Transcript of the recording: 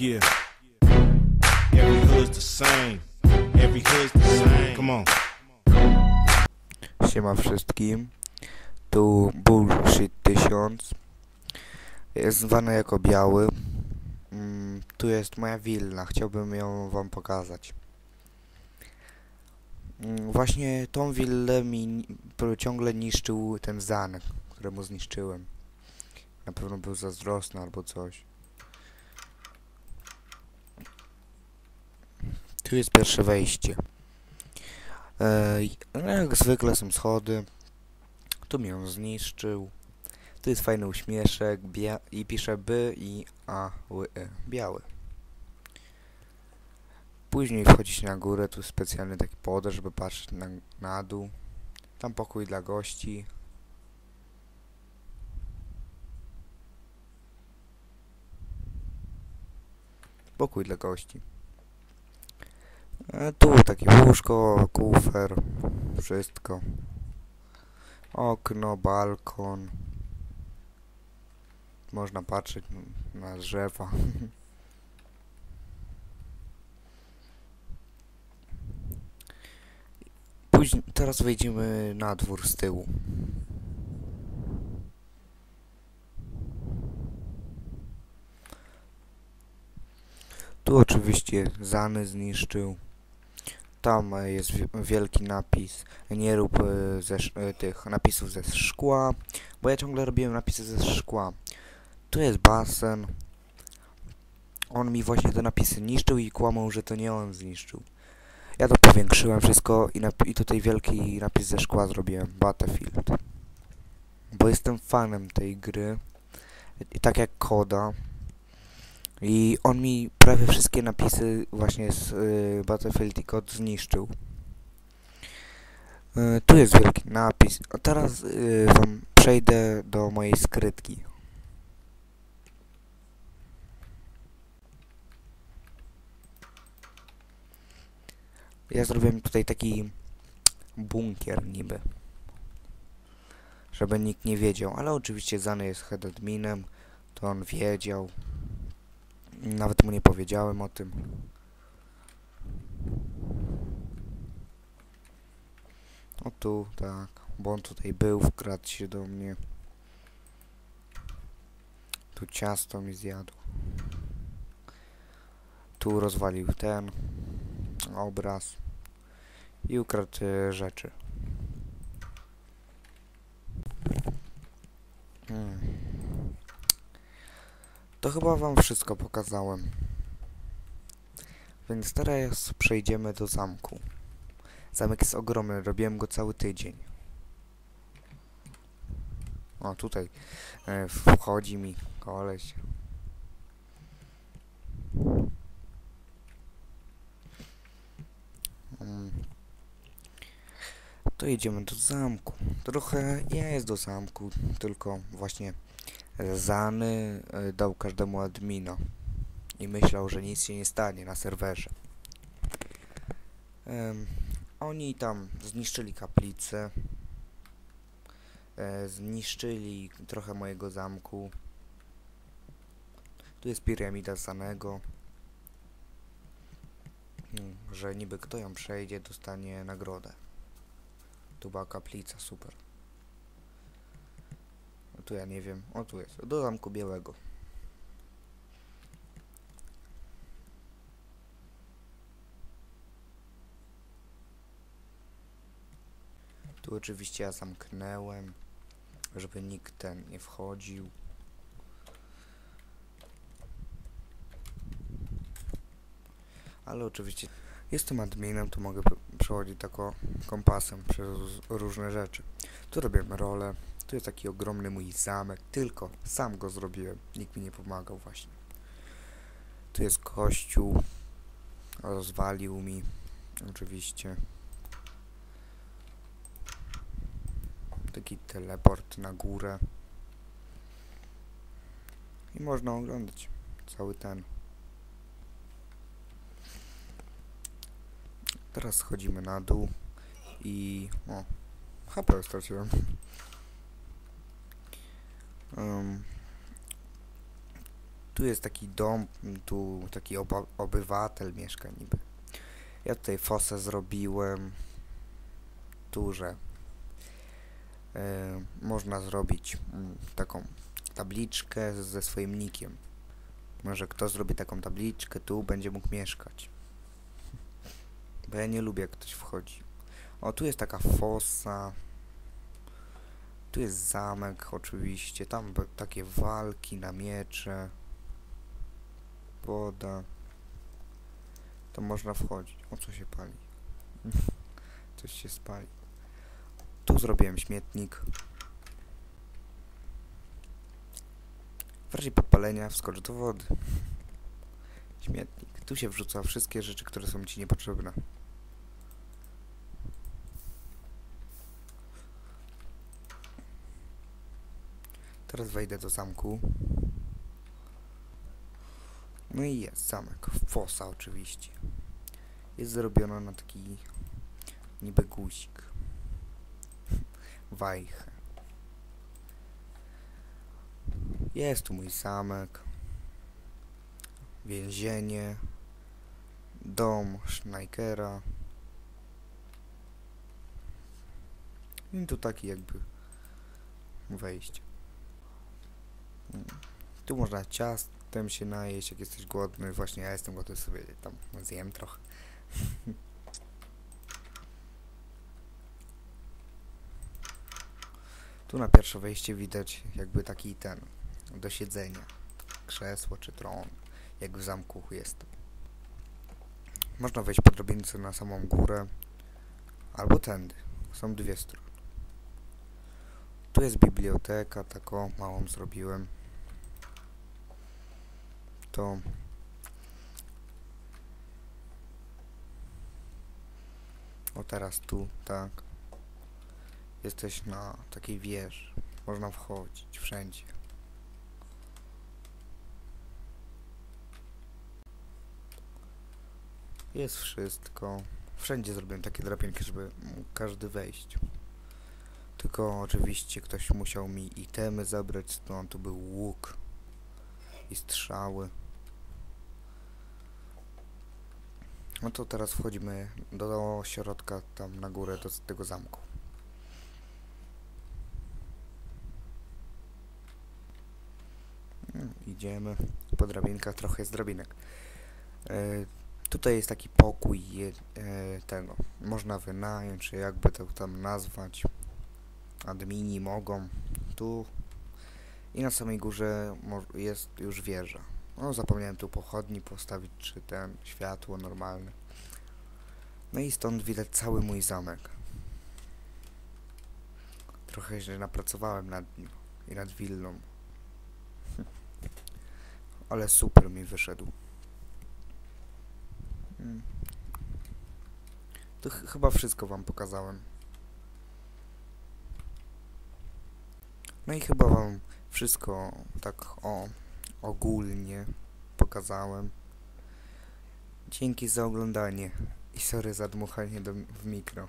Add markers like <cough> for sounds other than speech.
Yeah. Every hood's the same. Every hood's the same. Come on. Siema wszystkim. Tu Bullshit 1000. Jest zwany jako biały. Mm, tu jest moja willa. Chciałbym ją wam pokazać. Mm, właśnie tą willę mi ciągle niszczył ten zanek, któremu zniszczyłem. Na pewno był zazdrosny albo coś. Tu jest pierwsze wejście. Ej, no jak zwykle są schody. Tu mnie ją zniszczył. Tu jest fajny uśmieszek i pisze by i a ły y. Biały. Później wchodzić na górę, tu specjalny taki podest, żeby patrzeć na, na dół. Tam pokój dla gości. Pokój dla gości. E, tu takie łóżko, kufer, wszystko. Okno, balkon. Można patrzeć na drzewa. <laughs> Później, teraz wejdziemy na dwór z tyłu. Tu oczywiście Zany zniszczył. Tam e, jest wi- wielki napis. Nie rób e, ze e, tych napisów ze szkła, bo ja ciągle robiłem napisy ze szkła. Tu jest basen. On mi właśnie te napisy niszczył i kłamał, że to nie on zniszczył. Ja to powiększyłem wszystko i, i tutaj wielki napis ze szkła zrobiłem. Battlefield. Bo jestem fanem tej gry. I tak jak Koda. I on mi prawie wszystkie napisy właśnie z y, Battlefield i Code zniszczył. Y, tu jest wielki napis. A teraz y, wam przejdę do mojej skrytki. Ja zrobiłem tutaj taki bunkier niby. Żeby nikt nie wiedział, ale oczywiście Zany jest head adminem, to on wiedział. Nawet mu nie powiedziałem o tym. O tu, tak, bo on tutaj był, wkradł się do mnie. Tu ciasto mi zjadł. Tu rozwalił ten obraz i ukradł e, rzeczy. Hmm. To chyba wam wszystko pokazałem. Więc teraz przejdziemy do zamku. Zamek jest ogromny, robiłem go cały tydzień. O, tutaj e, wchodzi mi koleś. Mm. To jedziemy do zamku. Trochę jest do zamku, tylko właśnie Zany e, dał każdemu admina i myślał, że nic się nie stanie na serwerze. Em, oni tam zniszczyli kaplicę, e, zniszczyli trochę mojego zamku. Tu jest piramida Zanego, Mm, że niby kto ją przejdzie, dostanie nagrodę. Tu była kaplica, super. Tu ja nie wiem. O tu jest. Do zamku białego. Tu oczywiście ja zamknęłem, żeby nikt ten nie wchodził. Ale oczywiście jestem adminem, to mogę przechodzić tako kompasem przez różne rzeczy. Tu robię rolę. Tu jest taki ogromny mój zamek, tylko sam go zrobiłem. Nikt mi nie pomagał właśnie. Tu jest kościół. Rozwalił mi. Oczywiście. Taki teleport na górę. I można oglądać cały ten. Teraz schodzimy na dół i... O, HP straciłem. Um, Tu jest taki dom, tu taki obywatel mieszka niby. Ja tutaj fosę zrobiłem. Duże. Można zrobić mm, taką tabliczkę ze swoim nikiem. Może kto zrobi taką tabliczkę, tu będzie mógł mieszkać. Bo ja nie lubię jak ktoś wchodzi. O, tu jest taka fosa. Tu jest zamek oczywiście. Tam takie walki na miecze. Woda. To można wchodzić. O co się pali? <laughs> Coś się spali. Tu zrobiłem śmietnik. W razie podpalenia wskocz do wody. Śmietnik. Tu się wrzuca wszystkie rzeczy, które są ci niepotrzebne. Teraz wejdę do zamku. No i jest zamek. Fosa oczywiście. Jest zrobiona na taki niby guzik. <laughs> Wajchę. Jest tu mój zamek. Więzienie. Dom Schneikera. I tu taki jakby wejście. Tu można ciastem się najeść, jak jesteś głodny. Właśnie ja jestem głodny, sobie tam zjem trochę. <laughs> Tu na pierwsze wejście widać jakby taki ten do siedzenia. Krzesło czy tron, jak w zamku jest. Można wejść po drabince na samą górę albo tędy. Są dwie strony. Tu jest biblioteka, taką małą zrobiłem. To o teraz tu, tak. Jesteś na takiej wieży. Można wchodzić wszędzie. Jest wszystko. Wszędzie zrobiłem takie drabinki, żeby każdy wejść. Tylko oczywiście ktoś musiał mi itemy zabrać, stąd tu był łuk i strzały. No to teraz wchodzimy do środka, tam na górę, do tego zamku. Mm, Idziemy po drabinkach, trochę jest drabinek. E, tutaj jest taki pokój e, tego. Można wynająć, czy jakby to tam nazwać. Admini mogą. Tu i na samej górze jest już wieża. No zapomniałem tu pochodni postawić, czy ten światło normalne. No i stąd widać cały mój zamek. Trochę się napracowałem nad nim i nad willą. <laughs> Ale super mi wyszedł. Mm. To ch chyba wszystko wam pokazałem. No i chyba wam wszystko tak o ogólnie pokazałem. Dzięki za oglądanie i sorry za dmuchanie do, w mikro.